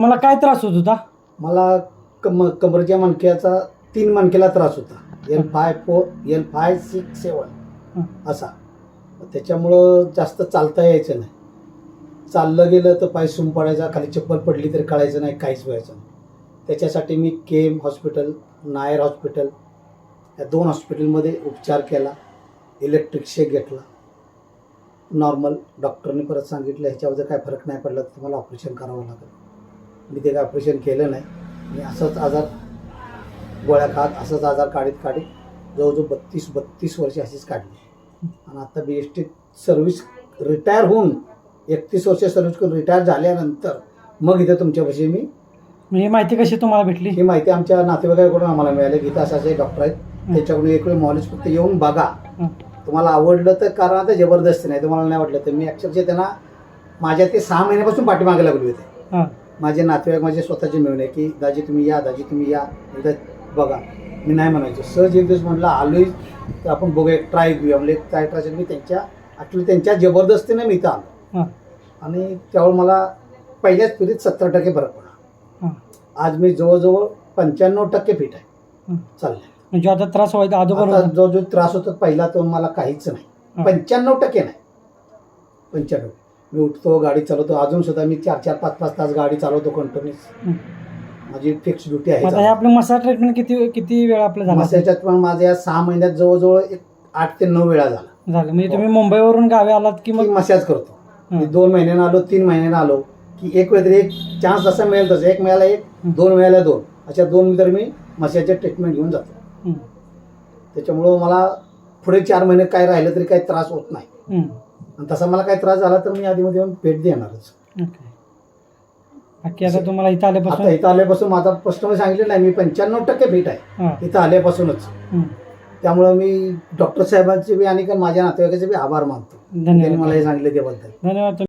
मला काय त्रास होत होता? मला कम कमरच्या मणक्याचा तीन मणक्याला त्रास होता. L five four L five six seven असा. त्याच्यामुळं जास्त चालता यायचं नाही. चाललं गेलं तर पाय सूम पडायचा खाली चप्पल पडली तरी कळायचं नाही काहीच व्हायचं नाही. त्याच्यासाठी मी K M hospital Nair hospital या दोन हॉस्पिटलमध्ये उपचार केला. इलेक्ट्रिक शेक घेतला. नॉर्मल डॉक्टरने परत सांगितलं ह्याच्यावर काय फरक नाही पडला तर तुम्हाला ऑपरेशन करावं लागेल. मी ते काय ऑपरेशन केलं नाही. मी असंच आजार गोळ्या खात असंच आजार काढीत काढीत जवळजवळ बत्तीस बत्तीस वर्ष अशीच काढली. आणि आता B S T service retire होऊन एकतीस वर्ष सर्व्हिस करून रिटायर झाल्यानंतर मग इथे तुमच्यापाशी मी ही माहिती कशी तुम्हाला भेटली? ही माहिती आमच्या नातेवाईकाकडून आम्हाला मिळाली. गीता असाचे डॉक्टर आहेत. त्याच्याकडून एक वेळ मॉलेज फक्त येऊन बघा. तुम्हाला आवडलं तर कारण आता जबरदस्ती नाही. तुम्हाला नाही वाटलं तर मी अक्षरशः त्यांना माझ्या ते सहा महिन्यापासून पाठीमागे लागले होते. माझे नातेवाईक माझे स्वतःचे मिळून आहे की दाजी तुम्ही या दाजी तुम्ही या. एकदा बघा. मी नाही म्हणायचो. सहज एक दिवस म्हटलं आलोय तर आपण बघूया एक ट्राय घेऊया. म्हणजे ट्राय ट्राय मी त्यांच्या ॲक्च्युली त्यांच्या जबरदस्तीने मी इथं आलो. आणि त्यावेळी मला पहिल्याच पिढीत सत्तर टक्के फरक पडला. आज मी जवळजवळ पंच्याण्णव टक्के फिट आहे. चाललंय. म्हणजे आता त्रास व्हायचा अगोदर जो जो त्रास होता पहिला तो मला काहीच नाही. पंच्याण्णव टक्के नाही. पंच्याण्णव. मी उठतो गाडी चालवतो. अजून सुद्धा मी चार चार पाच पाच तास गाडी चालवतो कंटिन्यूस हं. माझी फिक्स ड्युटी आता हे आहे आपलं मसाज ट्रीटमेंट किती किती वेळा आपलं झालं? असेल? त्याच्यात पण माझ्या या सहा महिन्यात जवळजवळ एक आठ ते नऊ वेळा झाला. झालं. म्हणजे तुम्ही मुंबईवरून गावी आलात की मग मसाज करतो. हं. दोन महिन्यानं आलो तीन महिन्यानं आलो की एक वेळ एक चान्स जसा मिळेल तसं. एक मिळाला एक दोन वेळेला दोन. अशा दोन तर मी मसाजचे ट्रीटमेंट घेऊन जातो. हं. त्याच्यामुळं मला पुढे चार महिने काय राहिलं तरी काही त्रास होत नाही. हं. आणि तसा मला काही त्रास झाला तर मी आधीमध्ये येऊन भेट देणारच. ओके. बाकी आता तुम्हाला इथं आता आल्यापासून इथं आल्यापासून माझा स्पष्टपणे सांगितलं नाही मी पंच्याण्णव टक्के फिट आहे. हां. इथं आल्यापासूनच. हं. त्यामुळं मी डॉक्टर साहेबांचे बी आणि माझ्या नातेवाईकाचे बी आभार मानतो. त्यांनी धन्यवाद मला हे सांगितलं त्याबद्दल. धन्यवाद.